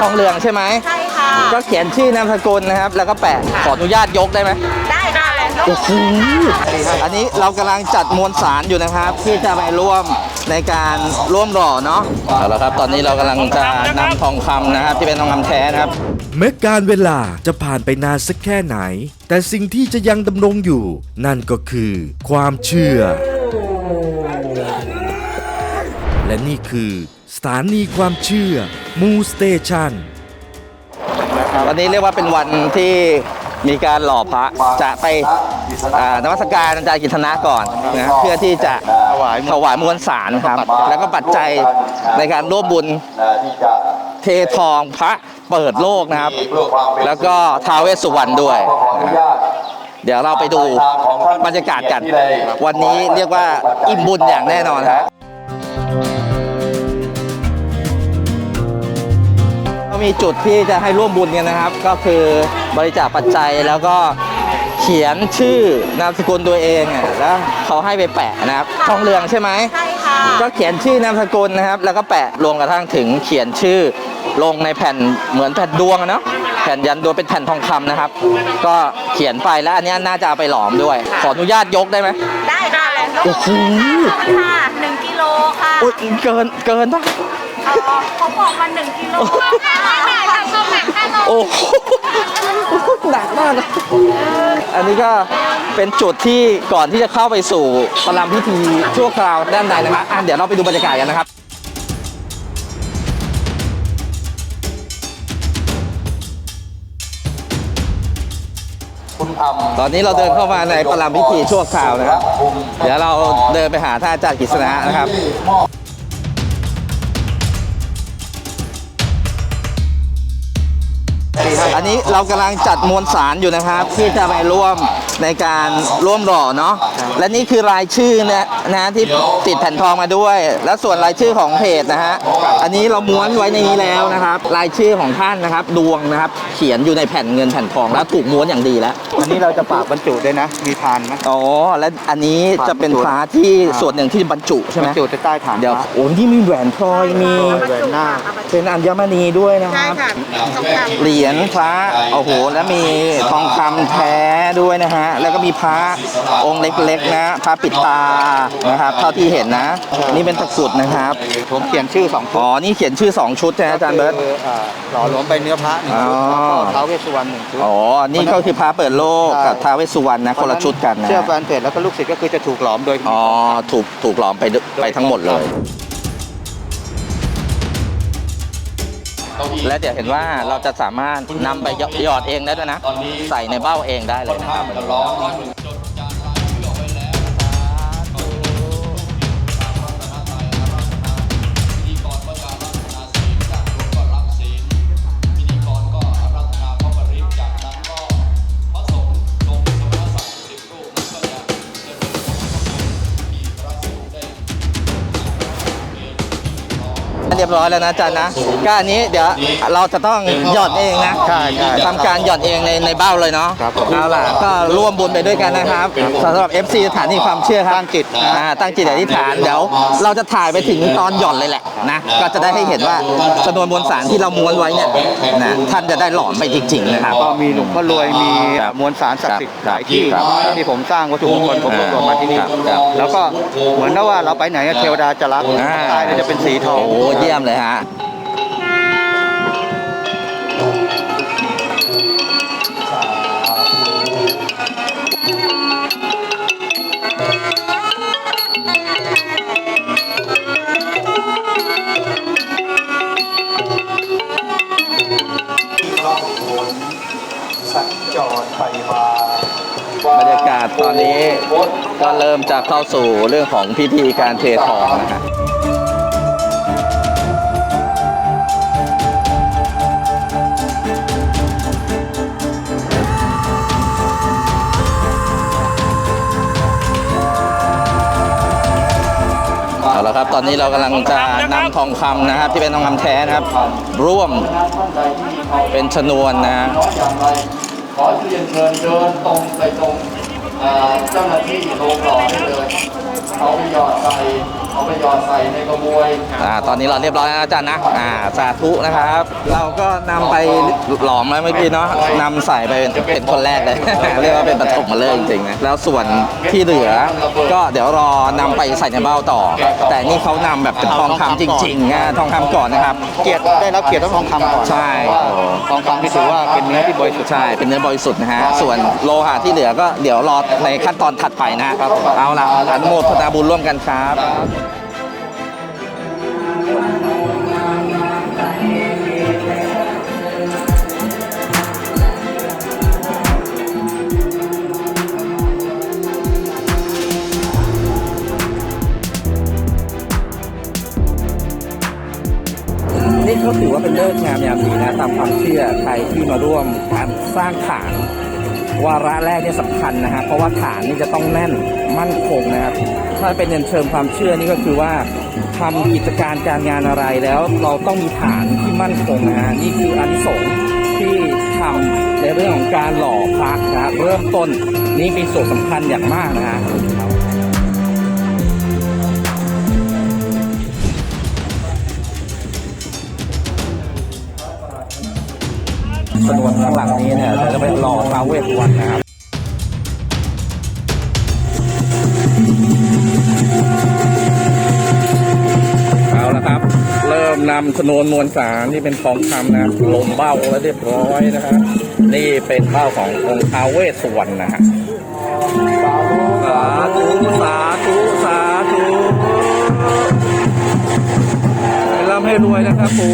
ทองเหลืองใช่ไหมใช่ค่ะ ก็เขียนชื่อนามสกุลนะครับ แล้วก็แปะขออนุญาตยกได้ไหมได้ค่ะโอ้โหอันนี้เรากำลังจัดมวลสารอยู่นะครับ ที่จะไปร่วมในการร่วมหล่อเนาะเอาละครับ ตอนนี้เรากำลังจะนำทองคำนะครับ ที่เป็นทองคำแท้นะครับแม้การเวลาจะผ่านไปนานสักแค่ไหน แต่สิ่งที่จะยังดำรงอยู่ นั่นก็คือ ความเชื่อ และนี่คือ สถานีความเชื่อ มูสเตชันวันนี้เรียกว่าเป็นวันที่มีการหล่อพระจะไปอ่านมัสการอาจารย์กิษณะก่อนนะเพื่อที่จะถวายถวายมวลสารครับ แล้วก็ปัจจัยในการร่วมบุญเททองพระเปิดโลกนะครับ แล้วก็ท้าวเวสสุวรรณด้วยนะครับเดี๋ยวเราไปดูบรรยากาศกัน วันนี้เรียกว่าอิ่มบุญอย่างแน่นอนครับ มีจุดที่จะให้ร่วมบุญกันนะครับ ก็คือบริจาคปัจจัยแล้วก็เขียนชื่อนามสกุลตัวเองอะแล้วเขาให้ไปแปะนะครับทองเหลืองใช่ไหมใช่ค่ะก็เขียนชื่อนามสกุลนะครับ แล้วก็แปะรวมกระทั่งถึงเขียนชื่อลงในแผ่นเหมือนแผ่นดวงอะเนาะแผ่นยันดวงเป็นแผ่นทองคำนะครับ ก็เขียนไปแล้วอันเนี้ยน่าจะเอาไปหลอมด้วย ขออนุญาตยกได้ไหมได้ค่ะโอ้โหค่ะหนึ่งกิโลค่ะ อุ้ยเกินเกินปะอ๋อ เขาบอกมาหนึ่งกิโลค่ะก็หนักห้าโลโอ้โหหนักมากนะอันนี้ก็เป็นจุดที่ก่อนที่จะเข้าไปสู่ประลำพิธีชั่วคราวด้านในนะครับอะเดี๋ยวเราไปดูบรรยากาศกันนะครับตอนนี้เราเดินเข้ามาในประลำพิธีชั่วคราวนะครับ เดี๋ยวเราเดินไปหาท่านอาจารย์กฤษณะนะครับ อันนี้เรากำลังจัดมวลสารอยู่นะครับ ที่จะไปร่วม ในการร่วมหล่อเนาะและนี่คือรายชื่อนะนะที่ติดแผ่นทองมาด้วย และส่วนรายชื่อของเพจนะฮะอันนี้เราม้วนไว้ในนี้แล้วนะครับ รายชื่อของท่านนะครับ ดวงนะครับ เขียนอยู่ในแผ่นเงินแผ่นทองแล้วถูกม้วนอย่างดีแล้ว อันนี้เราจะฝากบรรจุด้วยนะ มีพานไหมอ๋อและอันนี้จะเป็นพระที่ส่วนหนึ่งที่บรรจุใช่ไหบมรรจุใต้ฐานเดี๋ยวพระโอ้นี่มีแหวนพลอยมีแหวนหน้าเป็นอัญมณีด้วยนะคใช่รับค่ะสองคำเหรียญพระโอ้โห แล้วมีทองคำแท้ ด้วยนะฮะ แล้วก็มีพระองค์เล็กๆนะพระปิดตานะครับ เท่าที่เห็นนะ นี่เป็นตะกรุดนะครับ ผมเขียนชื่อสองชุอ๋ดอนี่เขียนชื่อ 2 ชุดนะอาจารย์เบิร์ต คืออ่าหล่อหลวมไปเนื้อพระหนึ่งชุดอ๋อ แล้วก็ท้าวเวสสุวรรณหนึ่งชุด อ๋อ นี่ก็คือพระเปิดโลกกับท้าวเวสสุวรรณนะคนละชุดกันนะ เชื่อแฟนเพจแล้วก็ลูกศิษย์ก็คือจะถูกหลอมโดย อ๋อ ถูกถูกหลอมไปด้วยไปทั้งหมดเลย และเดี๋ยวเห็นว่าเราจะสามารถนำไปหยอดเองได้ด้วยนะ ใส่ในเบ้าเองได้เลยนะครับ ยบร้อยแล้วนะอาจารย์นะก็อันนี้เดี๋ยวเราจะต้องหยอดเองนะใช่ใช่ทำการหยอดเองในในเบ้าเลยเนาะครับผมเอาล่ะก็ร่วมบุญไปด้วยกันนะครับสำหรับ FC สถานีความเชื่อครับตั้งจิตนะอ่าตั้งจิตอธิษฐานเดี๋ยวเราจะถ่ายไปถึงตอนหย่อนเลยแหละนะก็จะได้ให้เห็นว่าจำนวนมวลสารที่เราม้วนไว้เนี่ยนะท่านจะได้หลอมไปจริงๆนะครับก็มีหลวงพ่อรวยมีครับมวลสารศักดิ์สิทธิ์ครับหลายที่ครับที่ผมสร้างวัตถุมงคลผมรวบรวมมาที่นี่ครับครับแล้วก็เหมือนกับว่าเราไปไหนเทวดาจะรักอ่าใต้เนี่ยจะเป็นสีทองโอ้เยี่ยมเลยฮะบรรยากาศตอนนี้ก็เริ่มจะเข้าสู่เรื่องของพิธีการเททองนะ ครับ ตอนนี้เรากำลังจะนำทองคำนะครับ ที่เป็นทองคำแท้นะครับ ร่วมเป็นชนวนนะฮะอย่างไรขอเรียนเชิญเดินตรงไปตรงเอ่อเจ้าหน้าที่โรงหล่อได้เลยเขาไปหยอดใส่ เอาไปหยอดใส่ในกระบวยอ่าตอนนี้เราเรียบร้อยแล้วนะอาจารย์นะอ่าสาธุนะครับ เราก็นำไปหลอมแล้วเมื่อกี้เนาะนำใส่ไปเป็นเป็นคนแรกเลย เรียกว่าเป็นปฐมมาเลยจริงๆนะแล้วส่วนที่เหลือ ก็เดี๋ยวรอนำไปใส่ในเบ้าต่อ แต่นี่เขานำแบบเป็นทองคำจริงๆนะทองคำก่อนนะครับ เกียรติได้รับเกียรติต้องทองคำก่อนใช่ ทองคำที่ถือว่าเป็นเนื้อที่บริสุทธิ์ ใช่ เป็นเนื้อบริสุทธิ์นะฮะ ส่วนโลหะที่เหลือก็เดี๋ยวรอในขั้นตอนถัดไปนะครับ เอาล่ะอนุโมทนาบุญร่วมกันครับ นี่เขาถือว่าเป็นเลิกงามยามดีนะตามความเชื่อใครที่มาร่วมการสร้างฐาน วาระแรกเนี่ยสำคัญนะฮะเพราะว่าฐานนี่จะต้องแน่นมั่นคงนะครับ ถ้าเป็นในเชิงความเชื่อนี่ก็คือว่าทำกิจการการงานอะไรแล้วเราต้องมีฐานที่มั่นคงนะฮะนี่คืออันสงที่ทำในเรื่องของการหล่อพระนะครับเริ่มต้นนี่เป็นส่วนสำคัญอย่างมากนะฮะ สนวนข้างหลังนี้เนี่ยเราจะไปรอท้าเวสวรรณนะครับเอาละครับ เริ่มนำชนวนมวลสารที่เป็นทองคำนะลงเบ้าแล้วเรียบร้อยนะครับนี่เป็นเบ้าขององค์ท้าเวสวรรณนะฮะสาธุสาธุสาธุร่ำให้รวยนะครับปู่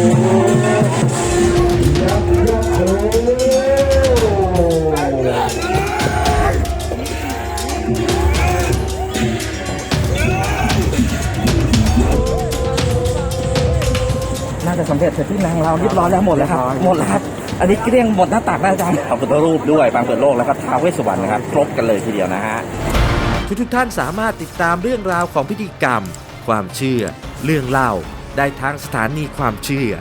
เร็จเสร็จที่นางเราเรียบร้อยแล้วหมดแล้วครับหมดแล้วครับอันนี้เกลี้ยงหมดหน้าตักแล้วอาจารย์พระพุทธรูปด้วยปางเปิดโลกแล้วก็ท้าวเวสสุวรรณนะครับครบกันเลยทีเดียวนะฮะทุกๆท่านสามารถติดตามเรื่องราวของพิธีกรรม ความเชื่อ เรื่องเล่าได้ทางสถานีความเชื่อ